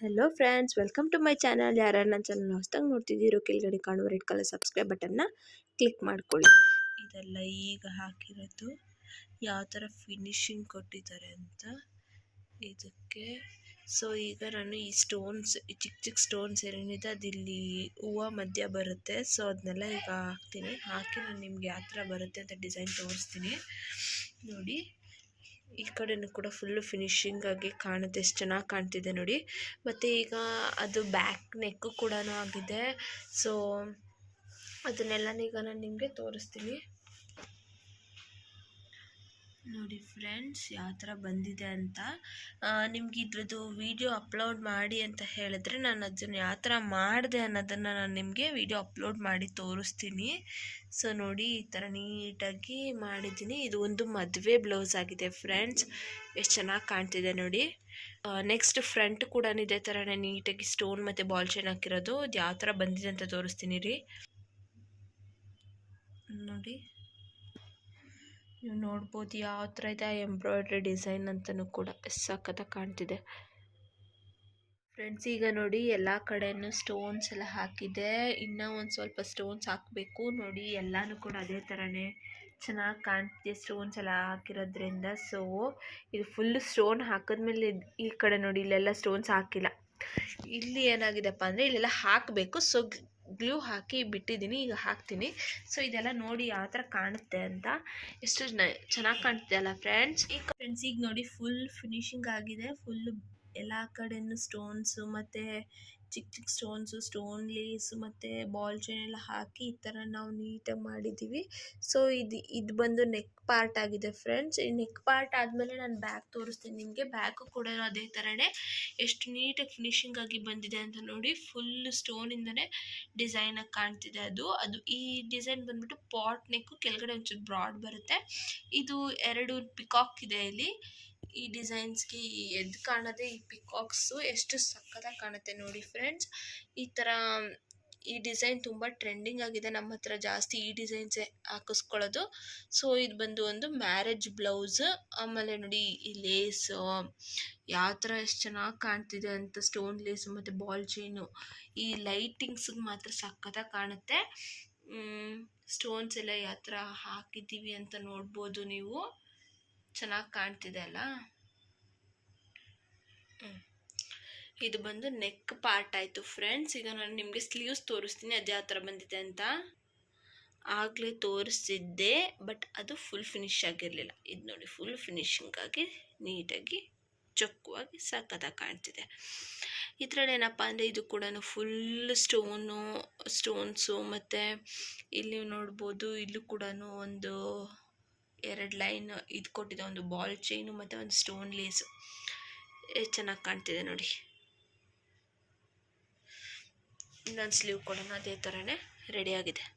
Hello friends welcome to my channel ಯಾರು ನನ್ನ channel ಹೊಸ್ದಾಗಿ ನೋಡ್ತಿದ್ದೀರೋ, ಕೆಳಗಡೆ ಕಾಣುವ ರೆಡ್ ಕಲರ್ ಸಬ್ಸ್ಕ್ರೈಬ್ ಬಟನ್ನ ಕ್ಲಿಕ್ ಮಾಡ್ಕೊಳ್ಳಿ. ಇದೆಲ್ಲ ಈಗ ಹಾಕಿರೋದು. ಯಾವ ಥರ ಫಿನಿಶಿಂಗ್ ಕೊಟ್ಟಿದ್ದಾರೆ ಅಂತ ಇದಕ್ಕೆ. ಸೊ ಈಗ ನಾನು ಈ ಸ್ಟೋನ್ಸ್ ಚಿಕ್ಕ ಚಿಕ್ಕ ಸ್ಟೋನ್ಸ್ ಏನೇನಿದೆ ಅದಿಲ್ಲಿ ಹೂವು ಮಧ್ಯ ಬರುತ್ತೆ. ಸೊ ಅದನ್ನೆಲ್ಲ ಈಗ ಹಾಕ್ತೀನಿ. ಹಾಕಿ ನಾನು ನಿಮ್ಗೆ ಯಾವ ಥರ ಬರುತ್ತೆ ಅಂತ ಡಿಸೈನ್ ತೋರಿಸ್ತೀನಿ. ನೋಡಿ. ಈ ಕಡೆನೂ ಕೂಡ ಫುಲ್ಲು ಫಿನಿಶಿಂಗ್ ಆಗಿ ಕಾಣುತ್ತೆ, ಎಷ್ಟು ಚೆನ್ನಾಗಿ ಕಾಣ್ತಿದೆ ನೋಡಿ. ಮತ್ತು ಈಗ ಅದು ಬ್ಯಾಕ್ ನೆಕ್ಕು ಕೂಡ ಆಗಿದೆ. ಸೊ ಅದನ್ನೆಲ್ಲ ಈಗ ನಾನು ನಿಮಗೆ ತೋರಿಸ್ತೀನಿ. ನೋಡಿ ಫ್ರೆಂಡ್ಸ್, ಯಾವ ಥರ ಬಂದಿದೆ ಅಂತ. ನಿಮ್ಗೆ ಇದ್ರದ್ದು ವಿಡಿಯೋ ಅಪ್ಲೋಡ್ ಮಾಡಿ ಅಂತ ಹೇಳಿದ್ರೆ ನಾನು ಅದನ್ನು ಯಾವ ಥರ ಮಾಡಿದೆ ಅನ್ನೋದನ್ನು ನಾನು ನಿಮಗೆ ವಿಡಿಯೋ ಅಪ್ಲೋಡ್ ಮಾಡಿ ತೋರಿಸ್ತೀನಿ. ಸೊ, ನೋಡಿ, ಈ ಥರ ನೀಟಾಗಿ ಮಾಡಿದ್ದೀನಿ. ಇದು ಒಂದು ಮದುವೆ ಬ್ಲೌಸ್ ಆಗಿದೆ ಫ್ರೆಂಡ್ಸ್. ಎಷ್ಟು ಚೆನ್ನಾಗಿ ಕಾಣ್ತಿದೆ ನೋಡಿ. ನೆಕ್ಸ್ಟ್ ಫ್ರಂಟ್ ಕೂಡ ಇದೇ ಥರನೇ ನೀಟಾಗಿ ಸ್ಟೋನ್ ಮತ್ತು ಬಾಲ್ ಚೈನ್ ಹಾಕಿರೋದು. ಅದು ಯಾವ ಥರ ಬಂದಿದೆ ಅಂತ ತೋರಿಸ್ತೀನಿ ರೀ. ನೋಡಿ. ನೀವು ನೋಡ್ಬೋದು ಯಾವ ಥರ ಇದೆ ಎಂಬ್ರಾಯ್ಡ್ರಿ ಡಿಸೈನ್ ಅಂತಲೂ ಕೂಡ ಸಖತ್ತಾಗಿ ಕಾಣ್ತಿದೆ. ಫ್ರೆಂಡ್ಸ್ ಈಗ ನೋಡಿ ಎಲ್ಲ ಕಡೆಯೂ ಸ್ಟೋನ್ಸ್ ಎಲ್ಲ ಹಾಕಿದೆ. ಇನ್ನೂ ಒಂದು ಸ್ವಲ್ಪ ಸ್ಟೋನ್ಸ್ ಹಾಕಬೇಕು. ನೋಡಿ ಎಲ್ಲನೂ ಕೂಡ ಅದೇ ಥರನೇ ಚೆನ್ನಾಗಿ ಕಾಣ್ತಿದೆ ಸ್ಟೋನ್ಸ್ ಎಲ್ಲ ಹಾಕಿರೋದ್ರಿಂದ. ಸೊ ಇದು ಫುಲ್ ಸ್ಟೋನ್ ಹಾಕಿದ್ಮೇಲೆ ಈ ಕಡೆ ನೋಡಿ ಇಲ್ಲೆಲ್ಲ ಸ್ಟೋನ್ಸ್ ಹಾಕಿಲ್ಲ. ಇಲ್ಲಿ ಏನಾಗಿದೆಪ್ಪ ಅಂದರೆ ಇಲ್ಲೆಲ್ಲ ಹಾಕಬೇಕು. ಸೊ ಗ್ಲೂ ಹಾಕಿ ಬಿಟ್ಟಿದ್ದೀನಿ, ಈಗ ಹಾಕ್ತೀನಿ. ಸೊ ಇದೆಲ್ಲ ನೋಡಿ ಯಾವ ಥರ ಕಾಣುತ್ತೆ ಅಂತ. ಎಷ್ಟು ಚೆನ್ನಾಗಿ ಕಾಣ್ತಿದೆ ಅಲ್ಲ ಫ್ರೆಂಡ್ಸ್ ಈಗ ಫ್ರೆಂಡ್ಸ್ ಈಗ ನೋಡಿ ಫುಲ್ ಫಿನಿಶಿಂಗ್ ಆಗಿದೆ. ಫುಲ್ ಎಲ್ಲ ಕಡೆಯೂ ಸ್ಟೋನ್ಸು ಮತ್ತು ಚಿಕ್ಕ ಚಿಕ್ಕ ಸ್ಟೋನ್ಸು ಸ್ಟೋನ್ ಲೇಸ್ ಮತ್ತು ಬಾಲ್ ಚೈನ್ ಎಲ್ಲ ಹಾಕಿ ಈ ಥರ ನಾವು ನೀಟಾಗಿ ಮಾಡಿದ್ದೀವಿ ಸೊ ಇದು ಇದು ಬಂದು ನೆಕ್ ಪಾರ್ಟ್ ಆಗಿದೆ ಫ್ರೆಂಡ್ಸ್ ಈ ನೆಕ್ ಪಾರ್ಟ್ ಆದಮೇಲೆ ನಾನು ಬ್ಯಾಗ್ ತೋರಿಸ್ತೀನಿ ನಿಮಗೆ. ಬ್ಯಾಗು ಕೂಡ ಅದೇ ಥರನೇ ಎಷ್ಟು ನೀಟಾಗಿ ಫಿನಿಶಿಂಗ್ ಆಗಿ ಬಂದಿದೆ ಅಂತ ನೋಡಿ ಫುಲ್ ಸ್ಟೋನಿಂದನೇ ಡಿಸೈನಾಗಿ ಕಾಣ್ತಿದೆ ಅದು. ಅದು ಈ ಡಿಸೈನ್ ಬಂದ್ಬಿಟ್ಟು ಪಾಟ್ ನೆಕ್ಕು ಕೆಳಗಡೆ ಒಂಚೂರು ಬ್ರಾಡ್ ಬರುತ್ತೆ. ಇದು ಎರಡು ಪಿಕಾಕ್ ಇದೆ ಇಲ್ಲಿ. ಈ ಡಿಸೈನ್ಸ್ಗೆ ಎದ್ದು ಕಾಣೋದೇ ಈ ಪಿಕಾಕ್ಸು ಎಷ್ಟು ಸಕ್ಕತ್ತಾಗಿ ಕಾಣುತ್ತೆ ನೋಡಿ ಫ್ರೆಂಡ್ಸ್. ಈ ಥರ, ಈ ಡಿಸೈನ್ ತುಂಬ ಟ್ರೆಂಡಿಂಗ್ ಆಗಿದೆ ನಮ್ಮ ಹತ್ರ ಜಾಸ್ತಿ ಈ ಡಿಸೈನ್ಸೇ ಹಾಕಿಸ್ಕೊಳ್ಳೋದು. ಸೊ, ಇದು ಬಂದು ಒಂದು ಮ್ಯಾರೇಜ್ ಬ್ಲೌಸ್, ಆಮೇಲೆ ನೋಡಿ ಈ ಲೇಸ್, ಯಾವ ಥರ ಎಷ್ಟು ಚೆನ್ನಾಗಿ ಕಾಣ್ತಿದೆ ಅಂತ ಸ್ಟೋನ್ ಲೇಸು ಮತ್ತು ಬಾಲ್ ಚೈನು, ಈ ಲೈಟಿಂಗ್ಸ್ಗೆ ಮಾತ್ರ ಸಕ್ಕತ್ತಾಗಿ ಕಾಣುತ್ತೆ. ಸ್ಟೋನ್ಸ್ ಎಲ್ಲ ಯಾವ ಥರ ಹಾಕಿದ್ದೀವಿ ಅಂತ ನೋಡ್ಬೋದು ನೀವು. ಚೆನ್ನಾಗಿ ಕಾಣ್ತಿದೆ ಅಲ್ಲ? ಇದು ಬಂದು ನೆಕ್ ಪಾರ್ಟ್ ಆಯಿತು ಫ್ರೆಂಡ್ಸ್ ಈಗ ನಾನು ನಿಮಗೆ ಸ್ಲೀವ್ಸ್ ತೋರಿಸ್ತೀನಿ, ಅದು ಯಾವ ಥರ ಬಂದಿದೆ ಅಂತ. ಆಗಲೇ ತೋರಿಸಿದ್ದೆ ಬಟ್ ಅದು ಫುಲ್ ಫಿನಿಶ್ ಆಗಿರಲಿಲ್ಲ. ಇದು ನೋಡಿ ಫುಲ್ ಫಿನಿಶಿಂಗಾಗಿ ನೀಟಾಗಿ, ಚೊಕ್ಕವಾಗಿ ಸಕ್ಕತ್ತಾಗಿ ಕಾಣ್ತಿದೆ. ಇದರಲ್ಲಿ ಏನಪ್ಪ ಅಂದರೆ ಇದು ಕೂಡ ಫುಲ್ ಸ್ಟೋನು ಸ್ಟೋನ್ಸು ಮತ್ತು ಇಲ್ಲಿ ನೋಡ್ಬೋದು, ಇಲ್ಲೂ ಕೂಡ ಒಂದು ಎರಡು ಲೈನ್ ಇದು ಕೊಟ್ಟಿದೆ, ಒಂದು ಬಾಲ್ ಚೈನು ಮತ್ತು ಒಂದು ಸ್ಟೋನ್ ಲೇಸು. ಚೆನ್ನಾಗಿ ಕಾಣ್ತಿದೆ ನೋಡಿ. ಇನ್ನೊಂದು ಸ್ಲೀವ್ ಕೊಡೋಣ, ಅದೇ ಥರನೇ ರೆಡಿಯಾಗಿದೆ